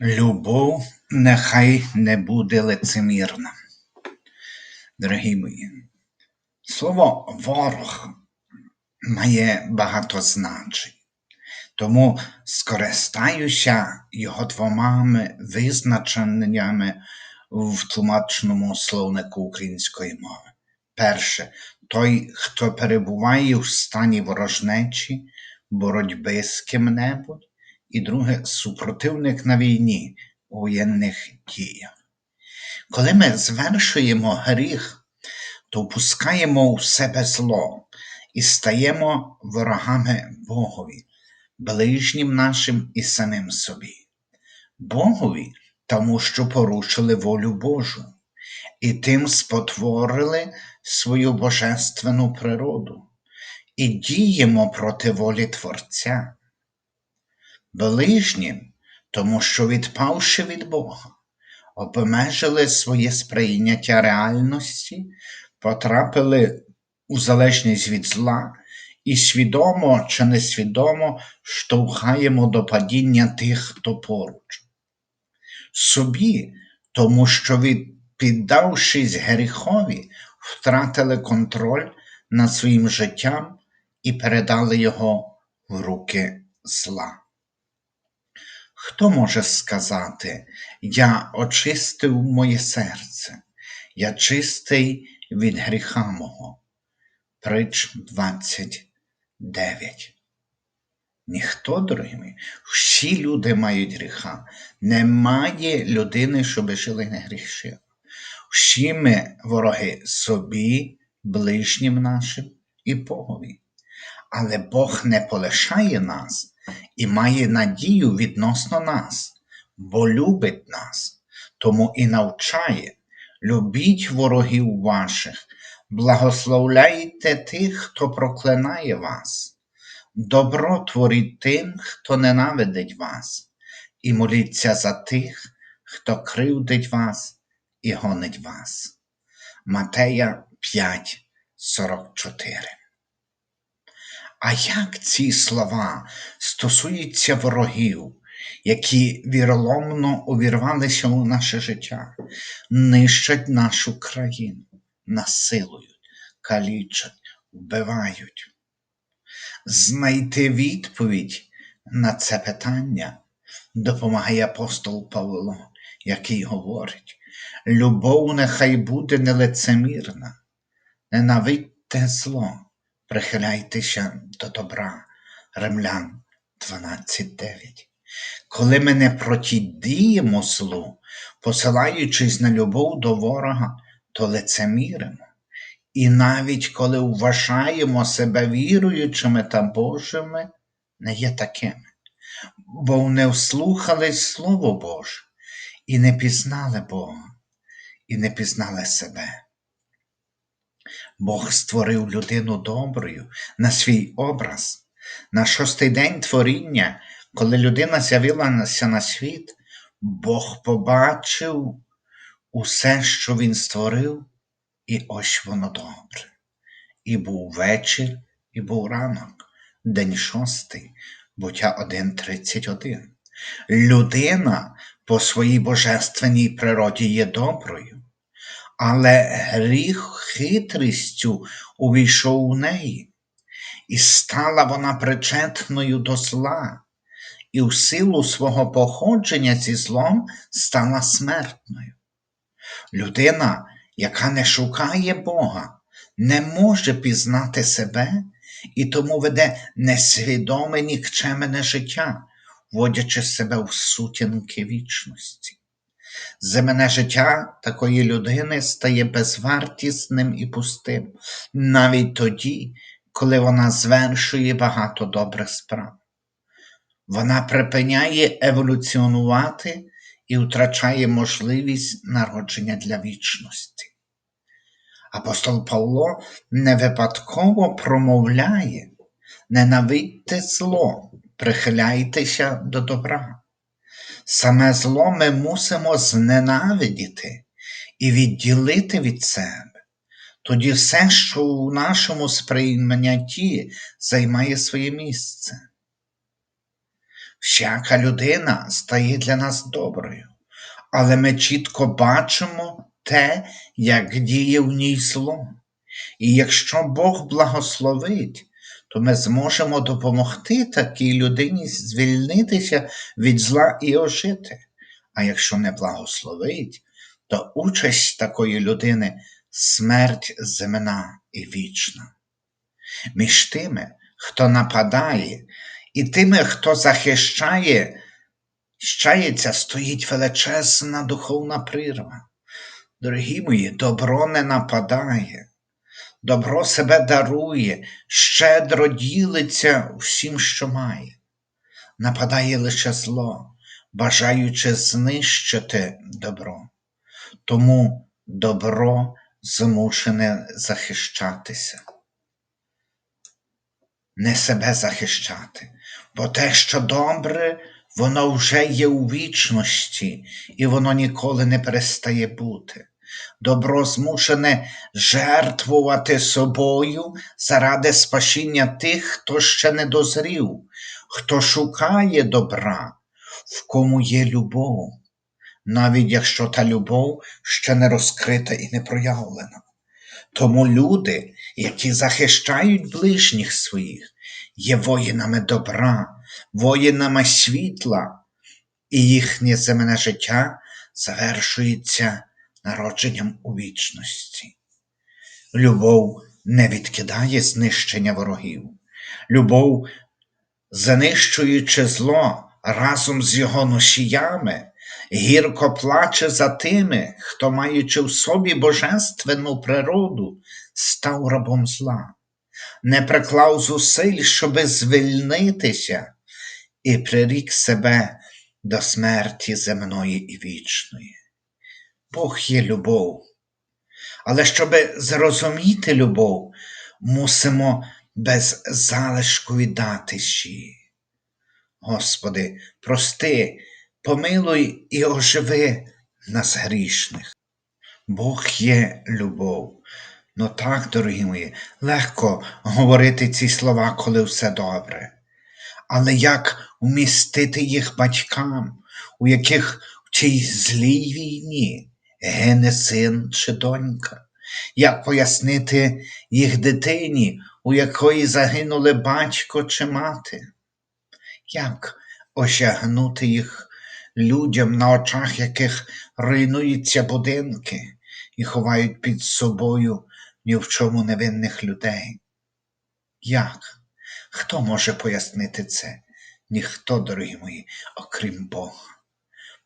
Любов нехай не буде лицемірна. Дорогі мої, слово ворог має багато значень, тому скористаюся його двома визначеннями в тлумачному словнику української мови. Перше, той, хто перебуває в стані ворожнечі, боротьби з ким-небудь, і друге супротивник на війні у воєнних діях. Коли ми звершуємо гріх, то впускаємо в себе зло і стаємо ворогами Богові, ближнім нашим і самим собі. Богові, тому що порушили волю Божу, і тим спотворили свою божественну природу, і діємо проти волі Творця ближнім, тому що, відпавши від Бога, обмежили своє сприйняття реальності, потрапили у залежність від зла і свідомо чи несвідомо штовхаємо до падіння тих, хто поруч. Собі, тому що, від, піддавшись гріхові, втратили контроль над своїм життям і передали його в руки зла. Хто може сказати, я очистив моє серце, я чистий від гріха мого? Притч 29. Ніхто, дорогі всі люди мають гріха. Немає людини, щоб жили не грішили. Всі ми вороги собі, ближнім нашим і Богові. Але Бог не полишає нас і має надію відносно нас, бо любить нас, тому і навчає. Любіть ворогів ваших, благословляйте тих, хто проклинає вас, добро творіть тим, хто ненавидить вас, і моліться за тих, хто кривдить вас і гонить вас. Матея 5, 44 а як ці слова стосуються ворогів, які віроломно увірвалися у наше життя, нищать нашу країну, насилують, калічать, вбивають? Знайти відповідь на це питання допомагає апостол Павло, який говорить: любов нехай буде нелицемірна, ненавидьте зло прихиляйтеся до добра. Римлян 12.9. Коли ми не протидіємо злу, посилаючись на любов до ворога, то лицеміримо. І навіть коли вважаємо себе віруючими та Божими, не є такими, бо не вслухались Слово Боже, і не пізнали Бога, і не пізнали себе. Бог створив людину доброю на свій образ. На шостий день творіння, коли людина з'явилася на світ, Бог побачив усе, що Він створив, і ось воно добре. І був вечір, і був ранок, день шостий, буття 1.31. Людина по своїй божественній природі є доброю але гріх хитрістю увійшов у неї, і стала вона причетною до зла, і в силу свого походження зі злом стала смертною. Людина, яка не шукає Бога, не може пізнати себе і тому веде несвідоме нікчемене життя, вводячи себе в сутінки вічності. Земне життя такої людини стає безвартісним і пустим, навіть тоді, коли вона звершує багато добрих справ. Вона припиняє еволюціонувати і втрачає можливість народження для вічності. Апостол Павло не випадково промовляє, ненавидьте зло, прихиляйтеся до добра. Саме зло ми мусимо зненавидіти і відділити від себе. Тоді все, що у нашому сприйнятті займає своє місце. всяка людина стає для нас доброю, але ми чітко бачимо те, як діє в ній зло. І якщо Бог благословить, то ми зможемо допомогти такій людині звільнитися від зла і ожити. А якщо не благословить, то участь такої людини смерть земна і вічна. Між тими, хто нападає, і тими, хто захищає, щається, стоїть величезна духовна прірва. Дорогі мої, добро не нападає, добро себе дарує, щедро ділиться всім, що має, нападає лише зло, бажаючи знищити добро. Тому добро змушене захищатися. Не себе захищати, бо те, що добре, воно вже є у вічності, і воно ніколи не перестає бути. Добро змушене жертвувати собою заради спасіння тих, хто ще не дозрів, хто шукає добра, в кому є любов, навіть якщо та любов ще не розкрита і не проявлена. Тому люди, які захищають ближніх своїх, є воїнами добра, воїнами світла, і їхнє земне життя завершується народженням у вічності. Любов не відкидає знищення ворогів. Любов, занищуючи зло разом з його носіями, гірко плаче за тими, хто, маючи в собі божественну природу, став рабом зла, не приклав зусиль, щоби звільнитися і прирік себе до смерті земної і вічної. Бог є любов. Але щоб зрозуміти любов, мусимо без залишку віддатись їй. Господи, прости, помилуй і оживи нас грішних. Бог є любов. Ну так, дорогі мої, легко говорити ці слова, коли все добре. Але як вмістити їх батькам, у яких в цій злій війні гине син чи донька? Як пояснити їх дитині, у якої загинули батько чи мати? Як осягнути їх людям, на очах яких руйнуються будинки і ховають під собою ні в чому невинних людей? Як? Хто може пояснити це? Ніхто, дорогі мої, окрім Бога.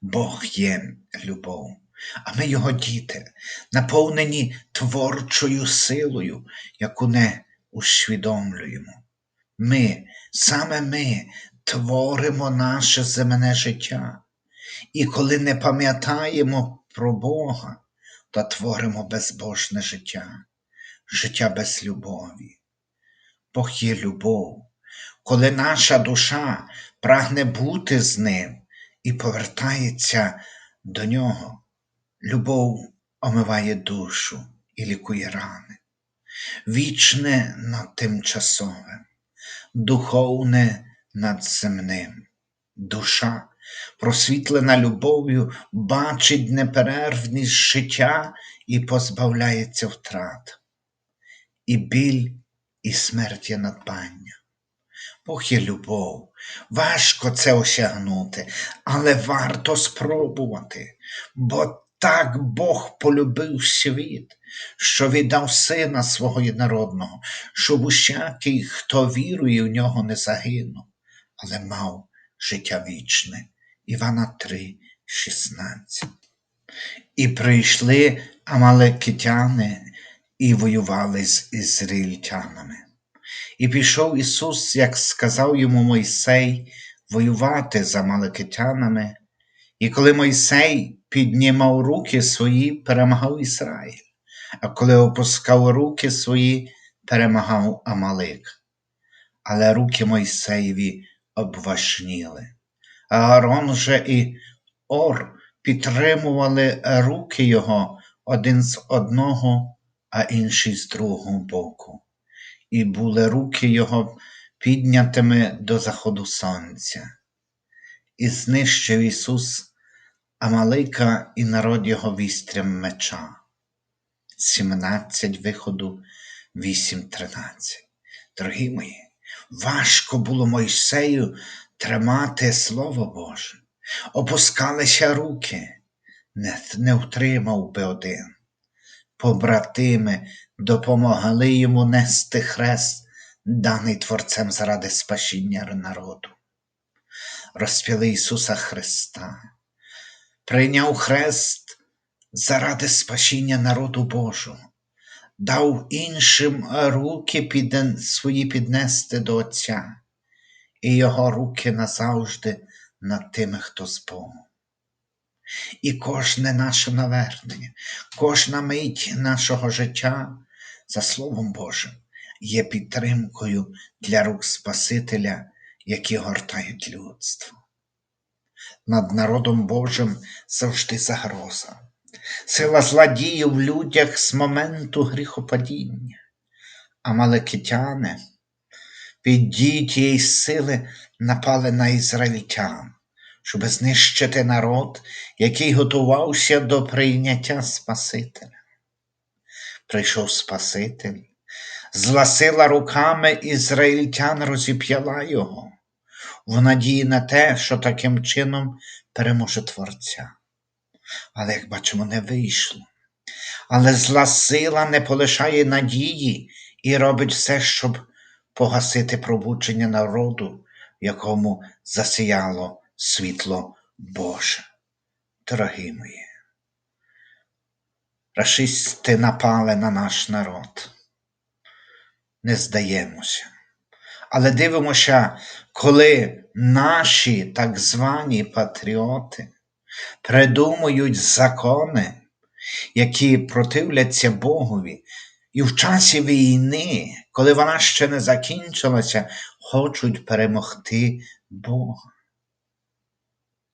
Бог є любов, а ми його діти, наповнені творчою силою, яку не усвідомлюємо. Ми, саме ми, творимо наше земне життя, і коли не пам'ятаємо про Бога, то творимо безбожне життя, життя без любові. Бог є любов, коли наша душа прагне бути з ним і повертається до нього, любов омиває душу і лікує рани, вічне над тимчасовим, духовне над земним. Душа, просвітлена любов'ю, бачить неперервність життя і позбавляється втрат. І біль, і смерть є надбання. Бог є любов. Важко це осягнути, але варто спробувати, бо так Бог полюбив світ, що віддав сина свого єднородного, щоб усякий, хто вірує в нього, не загинув, але мав життя вічне. Івана 3, 16. І прийшли амалекитяни і воювали з ізраїльтянами. І пішов Ісус, як сказав йому Мойсей, воювати з амалекитянами, і коли Мойсей піднімав руки свої, перемагав Ізраїль, а коли опускав руки свої, перемагав Амалик. Але руки Мойсеєві обвашніли. А Аарон же і Ор підтримували руки його один з одного, а інший з другого боку, і були руки його піднятими до заходу сонця. і знищив Ісус Амалика і народ його вістрям меча. 17 виходу 8.13. Дорогі мої, важко було Мойсею тримати Слово Боже, опускалися руки, не, не втримав би один. Побратими допомогли йому нести хрест, даний Творцем заради спасіння народу. Розп'яли Ісуса Христа, прийняв хрест заради спасіння народу Божого, дав іншим руки під... свої піднести до Отця, і його руки назавжди над тими, хто з Богом. І кожне наше навернення, кожна мить нашого життя, за Словом Божим, є підтримкою для рук Спасителя, які гортають людство. Над народом Божим завжди загроза. Сила зла в людях з моменту гріхопадіння, а маликитяни під дії тієї сили напали на ізраїльтян, щоб знищити народ, який готувався до прийняття Спасителя. Прийшов Спаситель, зла сила руками ізраїльтян розіп'яла його, в надії на те, що таким чином переможе Творця. Але, як бачимо, не вийшло. Але зла сила не полишає надії і робить все, щоб погасити пробудження народу, якому засіяло світло Боже. Дорогі мої, рашисти напали на наш народ. Не здаємося. Але дивимося, коли наші так звані патріоти придумують закони, які противляться Богові, і в часі війни, коли вона ще не закінчилася, хочуть перемогти Бога.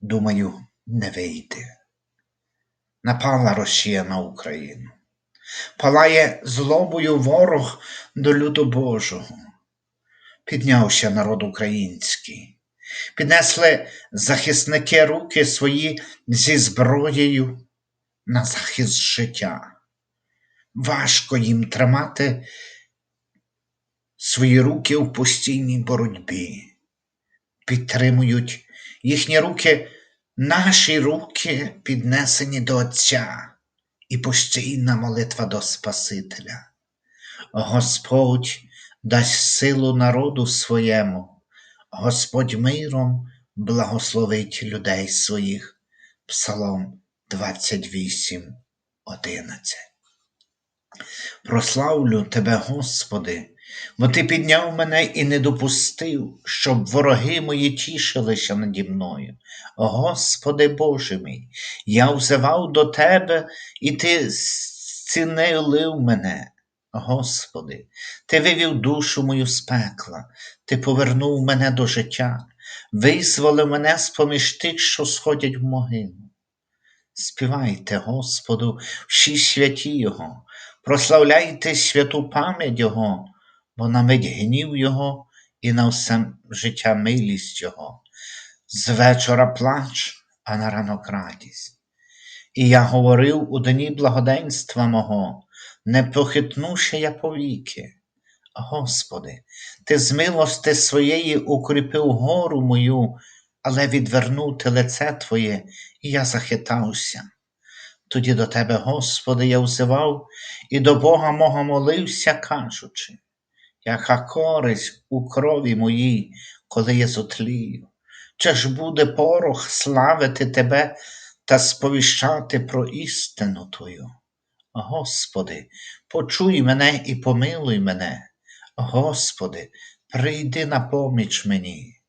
Думаю, не вийде. Напала Росія на Україну. Палає злобою ворог до люду Божого. Піднявся народ український, піднесли захисники руки свої зі зброєю на захист життя. Важко їм тримати свої руки в постійній боротьбі. Підтримують їхні руки, наші руки піднесені до Отця і постійна молитва до Спасителя. Господь дасть силу народу своєму, Господь миром благословить людей своїх. Псалом 28, 11. Прославлю Тебе, Господи, бо Ти підняв мене і не допустив, щоб вороги мої тішилися наді мною. Господи Боже мій, я взивав до Тебе, і Ти зцінилив мене. Господи, Ти вивів душу мою з пекла, Ти повернув мене до життя, визволив мене з поміж тих, що сходять в могилу. Співайте, Господу, всі святі Його, прославляйте святу пам'ять Його, бо на мить гнів Його і на все життя милість Його. З вечора плач, а на ранок радість. І я говорив у дні благоденства мого, не похитнувши я повіки. Господи, Ти з милости своєї укріпив гору мою, але відвернути лице Твоє, і я захитався. Тоді до Тебе, Господи, я взивав і до Бога мого молився, кажучи, яка користь у крові моїй, коли я зотлію, чи ж буде порох славити Тебе та сповіщати про істину Твою? Господи, почуй мене і помилуй мене, Господи, прийди на поміч мені.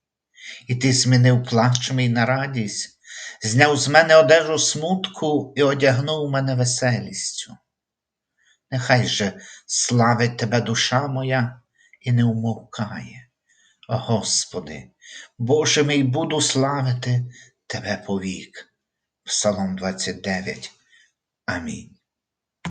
І ти змінив плач мій на радість, зняв з мене одежу смутку і одягнув мене веселістю. Нехай же славить Тебе душа моя і не умовкає. Господи, Боже мій, буду славити Тебе повік. Псалом 29. Амінь.